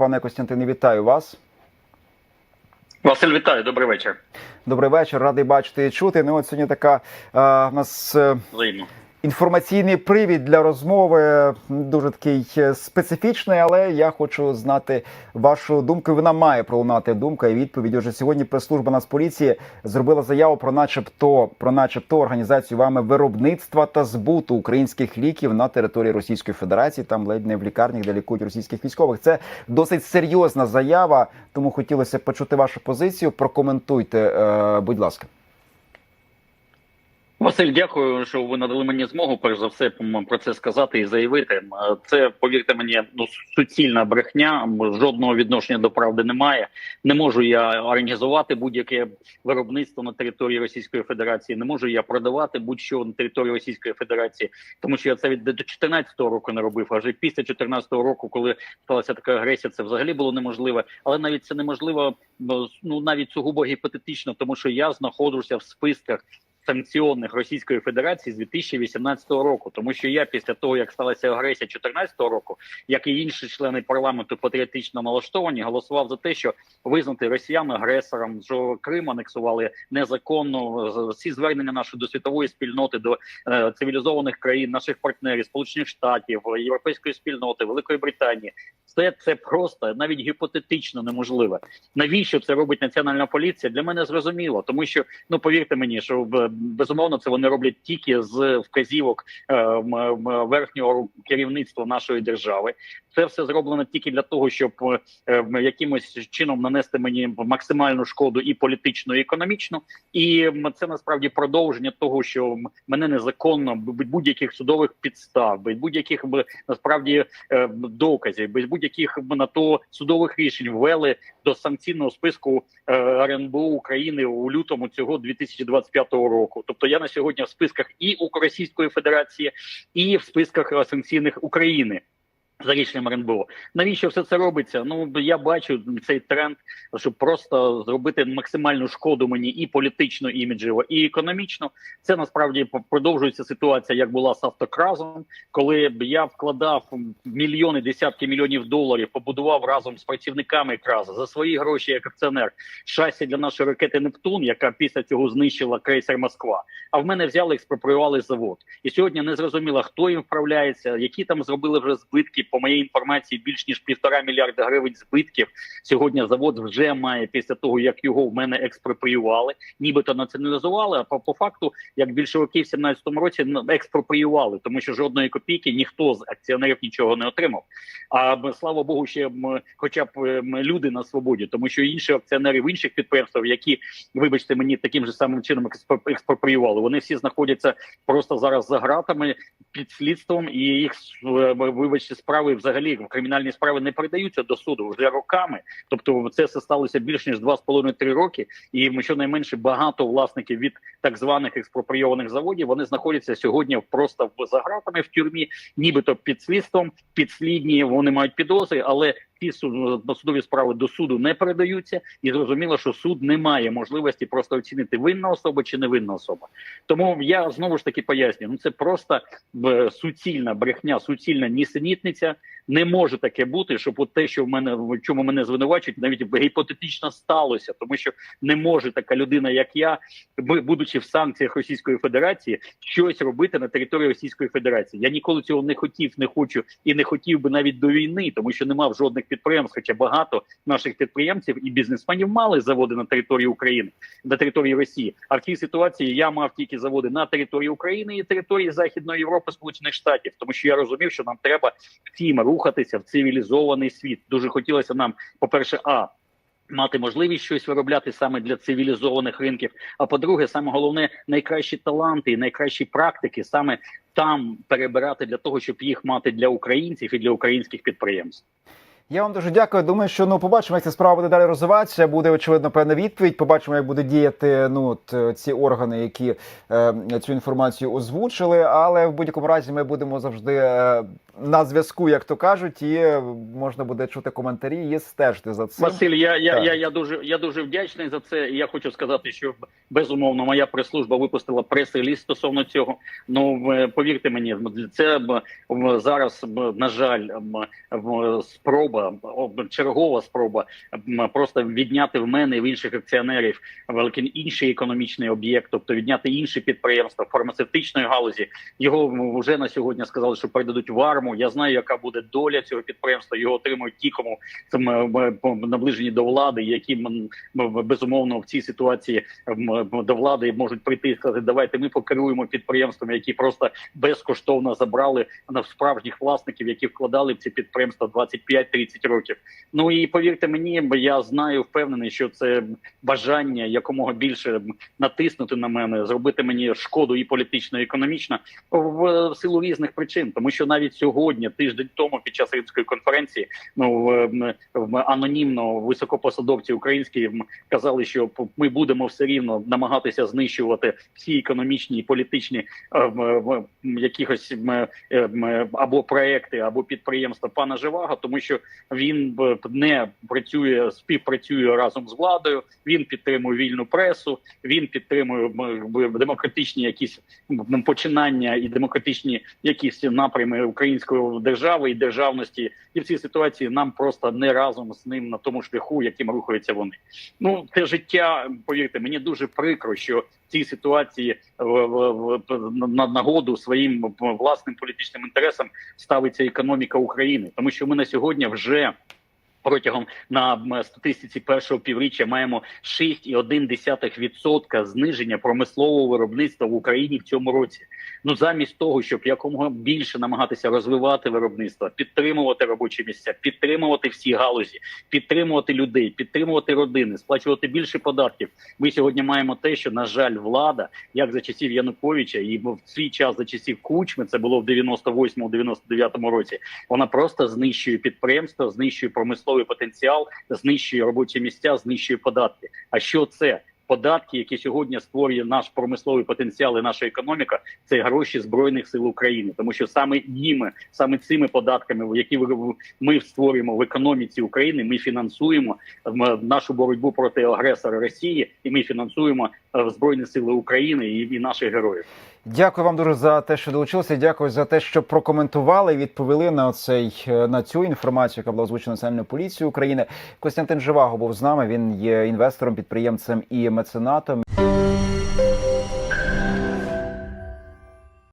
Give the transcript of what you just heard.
Пане Костянтине, вітаю вас. Василь, вітаю, добрий вечір. Добрий вечір, радий бачити і чути. Ну, от сьогодні така а, у нас е, Взаємно. Інформаційний привід для розмови, дуже такий е, специфічний, але я хочу знати вашу думку. Вона має пролунати думка і відповідь. Уже сьогодні прес-служба Нацполіції зробила заяву про, начебто, про начебто організацію вами виробництва та збуту українських ліків на території Російської Федерації, там ледь не в лікарнях, де лікують російських військових. Це досить серйозна заява, тому хотілося почути вашу позицію. Прокоментуйте, е, будь ласка. Василь, дякую, що ви надали мені змогу перш за все про це сказати і заявити. Це повірте мені, ну суцільна брехня. Жодного відношення до правди немає. Не можу я організувати будь-яке виробництво на території Російської Федерації. Не можу я продавати будь-що на території Російської Федерації, тому що я це від до 14-го року не робив. А вже після 14-го року, коли сталася така агресія, це взагалі було неможливо. Але навіть це неможливо ну навіть сугубо гіпотетично, тому що я знаходжуся в списках санкціонних Російської Федерації з 2018 року, тому що я після того, як сталася агресія 2014 року, як і інші члени парламенту патріотично налаштовані, голосував за те, що визнати росіян агресором, що Крим анексували незаконно. Всі звернення нашої до світової спільноти, до е, цивілізованих країн, наших партнерів, Сполучених Штатів, Європейської спільноти, Великої Британії, все це просто навіть гіпотетично неможливе. Навіщо це робить національна поліція? Для мене зрозуміло, тому що ну повірте мені, що безумовно це вони роблять тільки з вказівок е, верхнього керівництва нашої держави. Це все зроблено тільки для того, щоб е, якимось чином нанести мені максимальну шкоду і політичну, і економічну. І це насправді продовження того, що мене незаконно будь-яких судових підстав, без будь-яких насправді е, доказів, без будь-яких на то судових рішень ввели до санкційного списку е, РНБО України у лютому цього 2025 року. Тобто я на сьогодні в списках і Російської Федерації, і в списках е, санкційних України. За рішенням РНБО. Навіщо все це робиться? Ну я бачу цей тренд, щоб просто зробити максимальну шкоду мені і політично, і іміджево, і економічно. Це насправді продовжується ситуація, як була з автокразом, коли б я вкладав мільйони, десятки мільйонів доларів, побудував разом з працівниками краза за свої гроші як акціонер шасі для нашої ракети Нептун, яка після цього знищила крейсер Москва. А в мене взяли експроприювали завод. І сьогодні не зрозуміло, хто їм вправляється, які там зробили вже збитки. По моїй інформації, більш ніж півтора мільярда гривень збитків. Сьогодні завод вже має після того, як його в мене експроприювали, нібито націоналізували. А по, по факту, як більшовики в 17-му році експроприювали, тому що жодної копійки ніхто з акціонерів нічого не отримав. А слава Богу, ще хоча б люди на свободі, тому що інші акціонери в інших підприємствах, які, вибачте, мені таким же самим чином експро- експроприювали, вони всі знаходяться просто зараз за ґратами під слідством, і їх вибачте справи взагалі кримінальні справи не передаються до суду вже роками. Тобто, це все сталося більш ніж 2,5-3 роки, і ми щонайменше багато власників від так званих експроприйованих заводів вони знаходяться сьогодні просто в загратами в тюрмі, нібито під слідством, підслідні вони мають підозри, але ті суд- судові справи до суду не передаються, і зрозуміло, що суд не має можливості просто оцінити винна особа чи невинна особа. Тому я знову ж таки пояснюю, ну це просто суцільна брехня, суцільна нісенітниця. Не може таке бути, щоб от те, що в мене в чому мене звинувачують, навіть гіпотетично сталося, тому що не може така людина, як я, бу- будучи в санкціях Російської Федерації, щось робити на території Російської Федерації. Я ніколи цього не хотів, не хочу і не хотів би навіть до війни, тому що не мав жодних підприємств, хоча багато наших підприємців і бізнесменів мали заводи на території України, на території Росії. А в цій ситуації я мав тільки заводи на території України і території Західної Європи, Сполучених Штатів, тому що я розумів, що нам треба всім рухатися в цивілізований світ. Дуже хотілося нам, по перше, а мати можливість щось виробляти саме для цивілізованих ринків. А по-друге, саме головне, найкращі таланти і найкращі практики саме там перебирати для того, щоб їх мати для українців і для українських підприємств. Я вам дуже дякую. Думаю, що ну побачимо, як ця справа буде далі розвиватися. Буде очевидно певна відповідь. Побачимо, як будуть діяти ну е, ці органи, які е, цю інформацію озвучили. Але в будь-якому разі ми будемо завжди е, на зв'язку, як то кажуть, і можна буде чути коментарі і стежити за цим. Василь, я, я, Так. я, я дуже я дуже вдячний за це. І я хочу сказати, що безумовно моя прес-служба випустила прес-реліз стосовно цього. Ну повірте мені, це зараз на жаль, спроба спроба, об- чергова спроба просто відняти в мене і в інших акціонерів великий інший економічний об'єкт, тобто відняти інші підприємства фармацевтичної галузі. Його вже на сьогодні сказали, що передадуть в арму. Я знаю, яка буде доля цього підприємства. Його отримують ті, кому наближені до влади, які безумовно в цій ситуації до влади можуть прийти і сказати, давайте ми покеруємо підприємствами, які просто безкоштовно забрали на справжніх власників, які вкладали в ці підприємства 25-30 років. Ну і повірте мені, бо я знаю, впевнений, що це бажання якомога більше натиснути на мене, зробити мені шкоду і політично, і економічно в, в силу різних причин, тому що навіть сьогодні, тиждень тому, під час римської конференції, ну в, м, в анонімно високопосадовці українські казали, що ми будемо все рівно намагатися знищувати всі економічні і політичні е, якихось е, або проекти, або підприємства пана Живаго, тому що він не працює, співпрацює разом з владою. Він підтримує вільну пресу, він підтримує демократичні якісь починання і демократичні якісь напрями української держави і державності. І в цій ситуації нам просто не разом з ним на тому шляху, яким рухаються вони. Ну те життя, повірте, мені дуже прикро, що цій ситуації в, в, в на нагоду своїм власним політичним інтересам ставиться економіка України, тому що ми на сьогодні вже. Протягом на статистиці першого півріччя маємо 6,1% зниження промислового виробництва в Україні в цьому році. Ну замість того, щоб якомога більше намагатися розвивати виробництво, підтримувати робочі місця, підтримувати всі галузі, підтримувати людей, підтримувати родини, сплачувати більше податків. Ми сьогодні маємо те, що на жаль, влада, як за часів Януковича, і в свій час за часів Кучми, це було в 98-99 році. Вона просто знищує підприємства, знищує промисловий потенціал, знищує робочі місця, знищує податки. А що це? Податки, які сьогодні створює наш промисловий потенціал і наша економіка, це гроші збройних сил України, тому що саме ними, саме цими податками, які ми створюємо в економіці України, ми фінансуємо м, нашу боротьбу проти агресора Росії, і ми фінансуємо е, збройні сили України і, і наших героїв. Дякую вам дуже за те, що долучилися. Дякую за те, що прокоментували і відповіли на цей на цю інформацію, яка була озвучена Національною поліцією України. Костянтин Живаго був з нами. Він є інвестором, підприємцем і меценатом